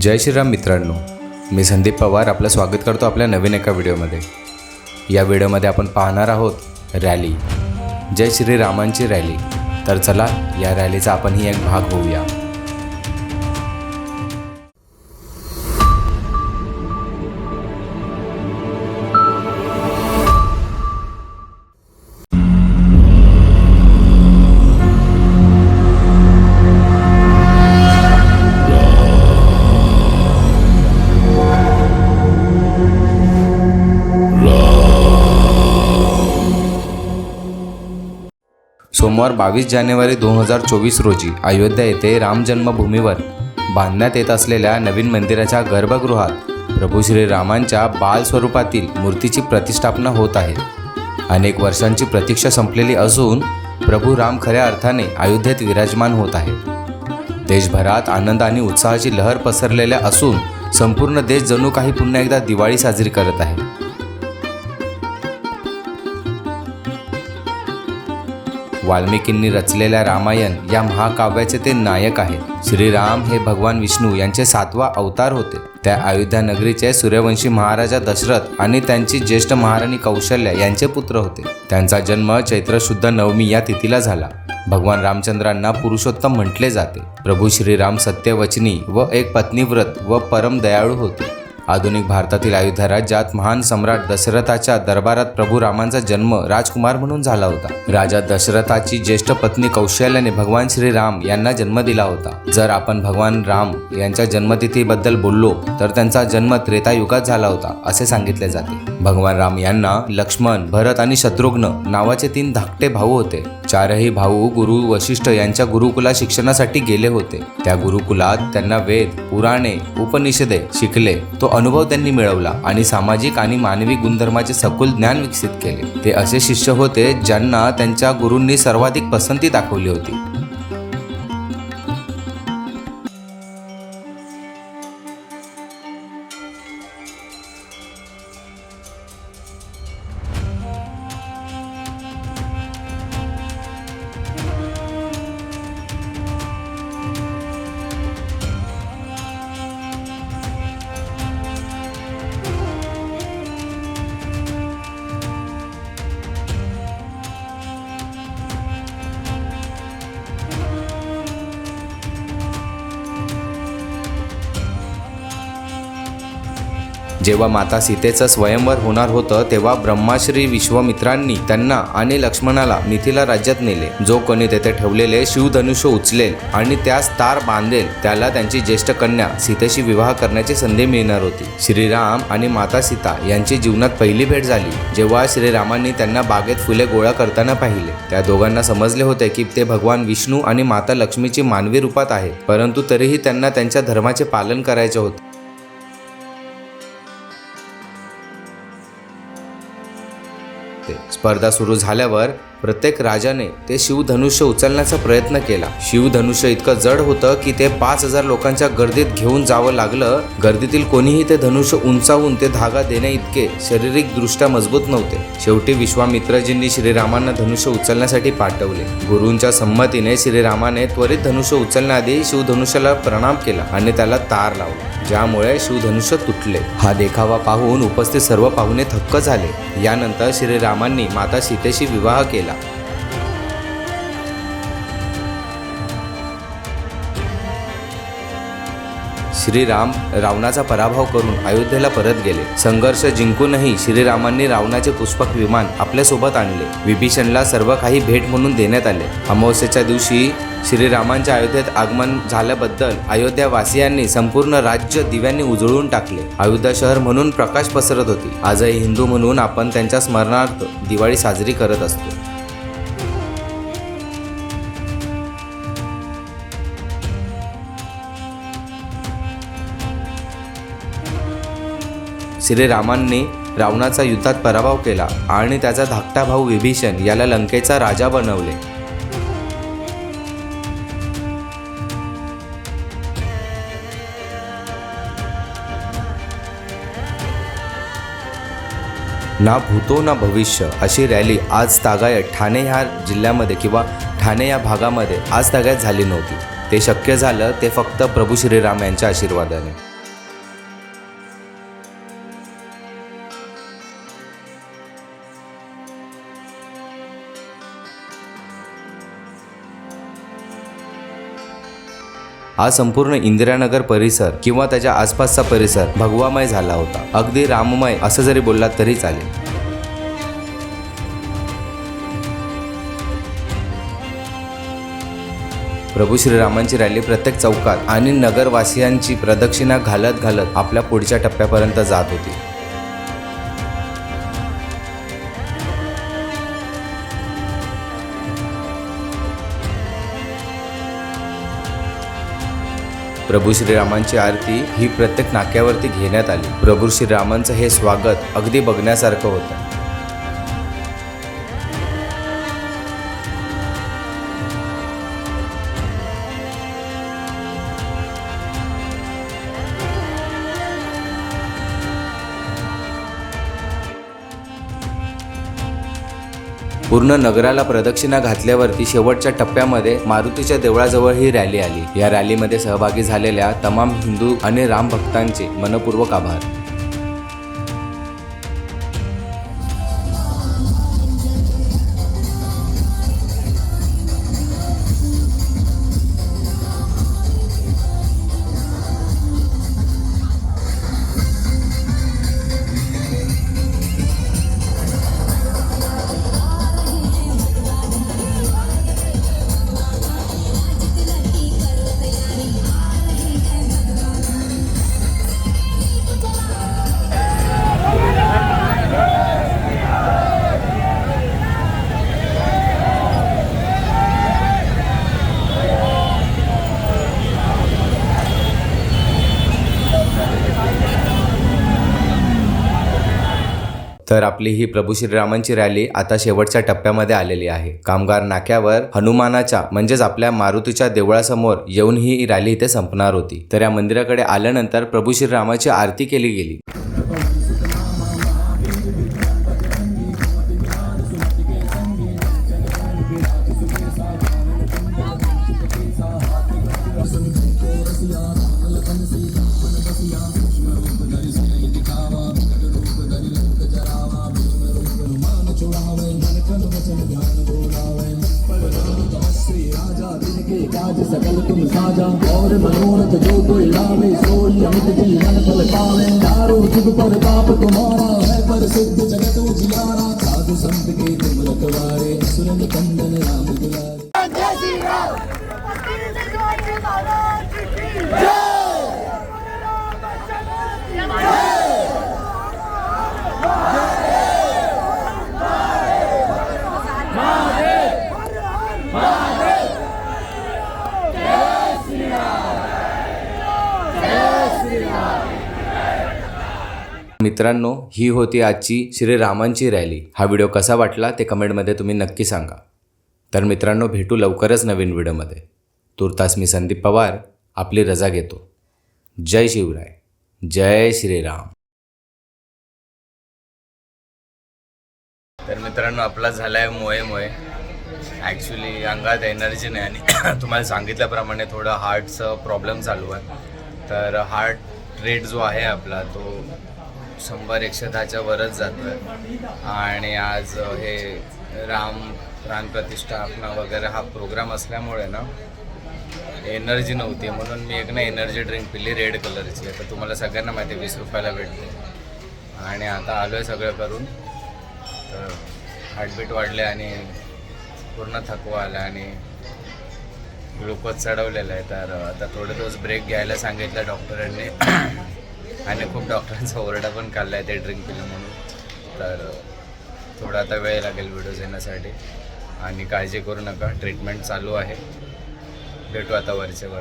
जय श्रीराम मित्रांनो मी संदीप पवार आपलं स्वागत करतो आपल्या नवीन एका व्हिडिओमध्ये. या व्हिडिओमध्ये आपण पाहणार आहोत रॅली. जय श्रीरामांची रॅली. तर चला या रॅलीचा आपणही एक भाग होऊया. सोमवार बावीस जानेवारी दोन हजार चोवीस रोजी अयोध्या येथे राम जन्मभूमीवर बांधण्यात येत असलेल्या नवीन मंदिराच्या गर्भगृहात प्रभू श्रीरामांच्या बाल स्वरूपातील मूर्तीची प्रतिष्ठापना होत आहे. अनेक वर्षांची प्रतीक्षा संपलेली असून प्रभू राम खऱ्या अर्थाने अयोध्येत विराजमान होत आहे देशभरात आनंद आणि उत्साहाची लहर पसरलेल्या असून संपूर्ण देश जणू काही पुन्हा एकदा दिवाळी साजरी करत आहे. वाल्मिकींनी रचलेल्या रामायण या महाकाव्याचे ते नायक आहेत श्रीराम हे भगवान विष्णू यांचे सातवा अवतार होते. त्या अयोध्या नगरीचे सूर्यवंशी महाराजा दशरथ आणि त्यांची ज्येष्ठ महाराणी कौशल्या यांचे पुत्र होते. त्यांचा जन्म चैत्र शुद्ध नवमी या तिथीला झाला. भगवान रामचंद्रांना पुरुषोत्तम म्हटले जाते. प्रभू श्रीराम सत्यवचनी व एक पत्नीव्रत व परम दयाळू होते. आधुनिक भारतातील अयोध्या राज्यात महान सम्राट दशरथाच्या दरबारात प्रभू रामांचा जन्म राजकुमार म्हणून झाला होता. राजा दशरथाची ज्येष्ठ पत्नी कौशल्याने भगवान श्रीराम यांना जन्म दिला होता. जर आपण भगवान राम यांच्या जन्मतिथीबद्दल बोललो तर त्यांचा जन्म त्रेतायुगात झाला होता असे सांगितले जाते. भगवान राम यांना लक्ष्मण भरत आणि शत्रुघ्न नावाचे तीन धाकटे भाऊ होते. चारही भाऊ गुरु वशिष्ठ यांच्या गुरुकुला शिक्षणासाठी गेले होते. त्या गुरुकुलात त्यांना वेद पुराणे उपनिषदे शिकले. तो अनुभव त्यांनी मिळवला आणि सामाजिक आणि मानवी गुणधर्माचे सखोल ज्ञान विकसित केले. ते असे शिष्य होते ज्यांना त्यांच्या गुरूंनी सर्वाधिक पसंती दाखवली होती. जेव्हा माता सीतेचं स्वयंवर होणार होतं तेव्हा ब्रह्माश्री विश्वामित्रांनी त्यांना आणि लक्ष्मणाला मिथिला राज्यात नेले. जो कोणी तेथे ठेवलेले शिवधनुष्य उचलेल आणि त्यास तार बांधेल त्याला त्यांची ज्येष्ठ कन्या सीतेशी विवाह करण्याची संधी मिळणार होती. श्रीराम आणि माता सीता यांची जीवनात पहिली भेट झाली जेव्हा श्रीरामांनी त्यांना बागेत फुले गोळा करताना पाहिले. त्या दोघांना समजले होते की ते भगवान विष्णू आणि माता लक्ष्मीची मानवी रूपात आहे परंतु तरीही त्यांना त्यांच्या धर्माचे पालन करायचे होते. होते. स्पर्धा सुरू झाल्यावर प्रत्येक राजाने ते शिवधनुष्य उचलण्याचा प्रयत्न केला. शिवधनुष्य इतकं जड होतं की ते पाच हजार लोकांच्या गर्दीत घेऊन जावं लागलं. गर्दीतील कोणीही ते धनुष्य उंचावून ते धागा देणे इतके शारीरिक दृष्ट्या मजबूत नव्हते. शेवटी विश्वामित्रजींनी श्रीरामांना धनुष्य उचलण्यासाठी पाठवले. गुरूंच्या संमतीने श्रीरामाने त्वरित धनुष्य उचलण्याआधी शिवधनुष्याला प्रणाम केला आणि त्याला तार लावला. ज्यामुळे शिवधनुष्य तुटले. हा देखावा पाहून उपस्थित सर्व पाहुणे थक्क झाले. यानंतर श्रीरामांनी माता सीतेशी विवाह केला. श्रीराम रावणाचा पराभव करून अयोध्येला परत गेले. संघर्ष जिंकूनही श्रीरामांनी रावणाचे पुष्पक विमान आपल्यासोबत आणले. विभीषणला सर्व काही भेट म्हणून देण्यात आले. अमावस्येच्या दिवशी श्रीरामांच्या अयोध्येत आगमन झाल्याबद्दल अयोध्यावासियांनी संपूर्ण राज्य दिव्यांनी उजळून टाकले. अयोध्या शहर म्हणून प्रकाश पसरत होती. आजही हिंदू म्हणून आपण त्यांच्या स्मरणार्थ दिवाळी साजरी करत असतो. श्रीरामांनी रावणाचा युद्धात पराभव केला आणि त्याचा धाकटा भाऊ विभीषण याला लंकेचा राजा बनवले. ना भूतो ना भविष्य अशी रॅली आज तागायत ठाणे ह्या जिल्ह्यामध्ये किंवा ठाणे या भागामध्ये आज तागायत झाली नव्हती. ते शक्य झालं ते फक्त प्रभू श्रीराम यांच्या आशीर्वादाने. हा संपूर्ण इंदिरानगर परिसर किंवा त्याच्या आसपासचा परिसर भगवामय झाला होता. अगदी राममय असं जरी बोललात तरी चालेल. प्रभू श्रीरामांची रॅली प्रत्येक चौकात आणि नगरवासियांची प्रदक्षिणा घालत घालत आपल्या पुढच्या टप्प्यापर्यंत जात होती. प्रभू श्रीरामांची आरती ही प्रत्येक नाक्यावरती घेण्यात आली. प्रभू श्रीरामांचं हे स्वागत अगदी बघण्यासारखं होतं. पूर्ण नगराला प्रदक्षिणा घातल्यावरती शेवटच्या टप्प्यामध्ये मारुतीच्या देवळाजवळ ही रॅली आली. या रॅलीमध्ये सहभागी झालेल्या तमाम हिंदू आणि राम भक्तांचे मनपूर्वक आभार. तर आपली ही प्रभू श्रीरामांची रॅली आता शेवटच्या टप्प्यामध्ये आलेली आहे. कामगार नाक्यावर हनुमानाच्या म्हणजेच आपल्या मारुतीच्या देवळासमोर येऊन ही रॅली इथे संपणार होती. तर या मंदिराकडे आल्यानंतर प्रभू श्रीरामाची आरती केली गेली. Falling out, people for the top मित्रांनो ही होती आजची श्रीरामांची रॅली. हा व्हिडिओ कसा वाटला ते कमेंटमध्ये तुम्ही नक्की सांगा. तर मित्रांनो भेटू लवकरच नवीन व्हिडिओमध्ये. तुर्तास मी संदीप पवार आपली रजा घेतो. जय शिवराय. जय श्रीराम. तर मित्रांनो आपला झाला आहे मोये मोये. ॲक्च्युली अंगात एनर्जी नाही आणि तुम्हाला सांगितल्याप्रमाणे थोडं हार्टचं प्रॉब्लेम चालू आहे. तर हार्ट रेट जो आहे आपला तो शंभर एकशे दहाच्या वरच जातो आणि आज हे राम प्राण प्रतिष्ठापना वगैरे हा प्रोग्राम असल्यामुळे ना एनर्जी नव्हती. म्हणून मी एक ना एनर्जी ड्रिंक पिली रेड कलरची आता तुम्हाला सगळ्यांना माहिती आहे वीस रुपयाला भेटते. आणि आता आलो आहे सगळं करून. तर हार्टबीट वाढले आणि पूर्ण थकवा आला आणि ग्लुकोज चढवलेला आहे. तर आता थोडे दिवस ब्रेक घ्यायला सांगितलं डॉक्टरांनी आणि खूप डॉक्टरांचा ओरडा पण काढला आहे ते ड्रिंक पिलं म्हणून. तर थोडा आता वेळ लागेल व्हिडिओज येण्यासाठी. आणि काळजी करू नका ट्रीटमेंट चालू आहे. भेटू आता वरचेवर.